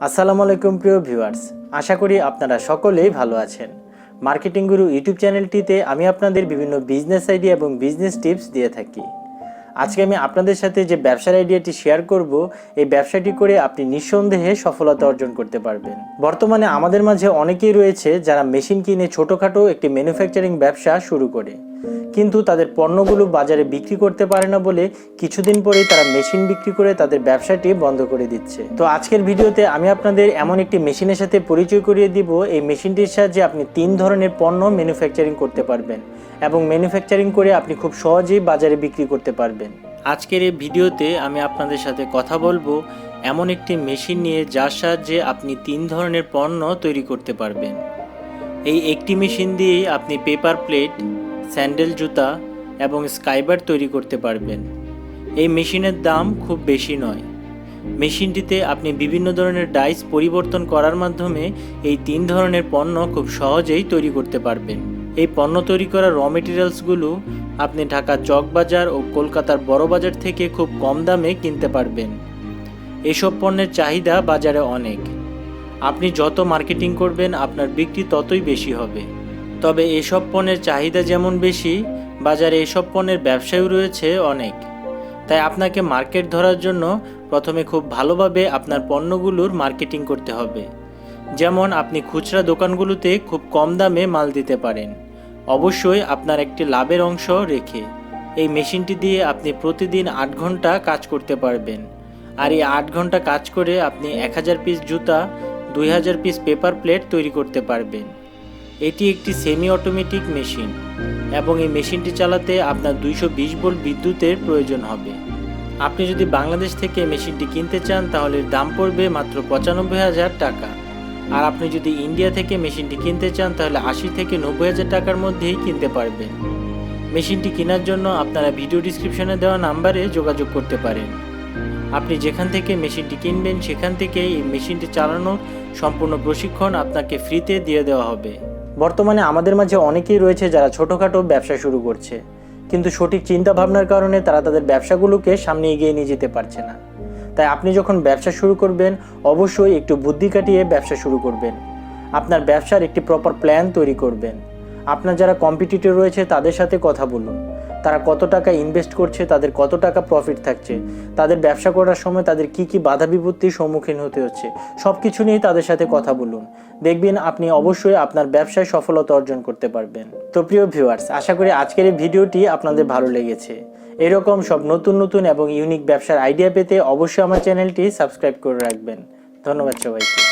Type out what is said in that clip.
আসসালামু আলাইকুম প্রিয় ভিউয়ার্স, আশা করি আপনারা সকলেই ভালো আছেন। মার্কেটিং গুরু ইউটিউব চ্যানেলটিতে আমি আপনাদের বিভিন্ন বিজনেস আইডিয়া এবং বিজনেস টিপস দিয়ে থাকি। আজকে আমি আপনাদের সাথে যে ব্যবসার আইডিয়াটি শেয়ার করব, এই ব্যবসাটি করে আপনি নিঃসন্দেহে সফলতা অর্জন করতে পারবেন। বর্তমানে আমাদের মাঝে অনেকেই রয়েছে যারা মেশিন কিনে ছোটোখাটো একটি ম্যানুফ্যাকচারিং ব্যবসা শুরু করে। কিন্তু তাদের পণ্যগুলো বাজারে বিক্রি করতে পারে না বলে কিছুদিন পরেই তারা মেশিন বিক্রি করে তাদের ব্যবসাটি বন্ধ করে দিচ্ছে। তো আজকের ভিডিওতে আমি আপনাদের এমন একটি মেশিনের সাথে পরিচয় করিয়ে দিব, এই মেশিনটির সাহায্যে আপনি তিন ধরনের পণ্য ম্যানুফ্যাকচারিং করতে পারবেন এবং ম্যানুফ্যাকচারিং করে আপনি খুব সহজেই বাজারে বিক্রি করতে পারবেন। আজকের এই ভিডিওতে আমি আপনাদের সাথে কথা বলব এমন একটি মেশিন নিয়ে যার সাহায্যে আপনি তিন ধরনের পণ্য তৈরি করতে পারবেন। এই একটি মেশিন দিয়েই আপনি পেপার প্লেট স্যান্ডেল জুতা এবং স্কাইবার তৈরি করতে পারবেন। এই মেশিনের দাম খুব বেশি নয়। মেশিনটিতে আপনি বিভিন্ন ধরনের ডাইস পরিবর্তন করার মাধ্যমে এই তিন ধরনের পণ্য খুব সহজেই তৈরি করতে পারবেন। এই পণ্য তৈরি করা র মেটেরিয়ালসগুলো আপনি ঢাকা চকবাজার ও কলকাতার বড় বাজার থেকে খুব কম দামে কিনতে পারবেন। এসব পণ্যের চাহিদা বাজারে অনেক। আপনি যত মার্কেটিং করবেন, আপনার বিক্রি ততই বেশি হবে। তবে এসব পণ্যের চাহিদা যেমন বেশি, বাজারে এসব পণ্যের ব্যবসায়ও রয়েছে অনেক। তাই আপনাকে মার্কেট ধরার জন্য প্রথমে খুব ভালোভাবে আপনার পণ্যগুলোর মার্কেটিং করতে হবে। যেমন আপনি খুচরা দোকানগুলোতে খুব কম দামে মাল দিতে পারেন। অবশ্যই আপনার একটি লাভের অংশ রেখে। এই মেশিনটি দিয়ে আপনি প্রতিদিন আট ঘণ্টা কাজ করতে পারবেন। আর এই আট ঘণ্টা কাজ করে আপনি এক হাজার পিস জুতা, দুই হাজার পিস পেপার প্লেট তৈরি করতে পারবেন। এটি একটি সেমি অটোমেটিক মেশিন এবং এই মেশিনটি চালাতে আপনার দুইশো বিশ ভোল্ট বিদ্যুতের প্রয়োজন হবে। আপনি যদি বাংলাদেশ থেকে মেশিনটি কিনতে চান, তাহলে দাম পড়বে মাত্র পঁচানব্বই হাজার টাকা। আর আপনি যদি ইন্ডিয়া থেকে মেশিনটি কিনতে চান, তাহলে আশি থেকে নব্বই হাজার টাকার মধ্যেই কিনতে পারবেন। মেশিনটি কেনার জন্য আপনারা ভিডিও ডিসক্রিপশনে দেওয়া নাম্বারে যোগাযোগ করতে পারেন। আপনি যেখান থেকে মেশিনটি কিনবেন, সেখান থেকে এই মেশিনটি চালানোর সম্পূর্ণ প্রশিক্ষণ আপনাকে ফ্রিতে দিয়ে দেওয়া হবে। বর্তমানে আমাদের মাঝে অনেকেই রয়েছে যারা ছোটোখাটো ব্যবসা শুরু করছে। কিন্তু সঠিক চিন্তা ভাবনার কারণে তারা তাদের ব্যবসাগুলোকে সামনে এগিয়ে নিয়ে যেতে পারছে না। তাই আপনি যখন ব্যবসা শুরু করবেন, অবশ্যই একটু বুদ্ধি কাটিয়ে ব্যবসা শুরু করবেন। আপনার ব্যবসার একটি প্রপার প্ল্যান তৈরি করবেন। আপনার যারা কম্পিটিটর রয়েছে, তাদের সাথে কথা বলুন। তারা কত টাকা ইনভেস্ট করছে, তাদের কত টাকা প্রফিট থাকছে, তাদের ব্যবসা করার সময় তাদের কি কি বাধা বিপত্তির সম্মুখীন হতে হচ্ছে সব কিছু নিয়েই তাদের সাথে কথা বলুন। দেখবেন আপনি অবশ্যই আপনার ব্যবসায় সফলতা অর্জন করতে পারবেন। তো প্রিয় ভিউয়ার্স আশা করি আজকের এই ভিডিওটি আপনাদের ভালো লেগেছে। এরকম সব নতুন নতুন এবং ইউনিক ব্যবসার আইডিয়া পেতে অবশ্যই আমার চ্যানেলটি সাবস্ক্রাইব করে রাখবেন। ধন্যবাদ সবাইকে।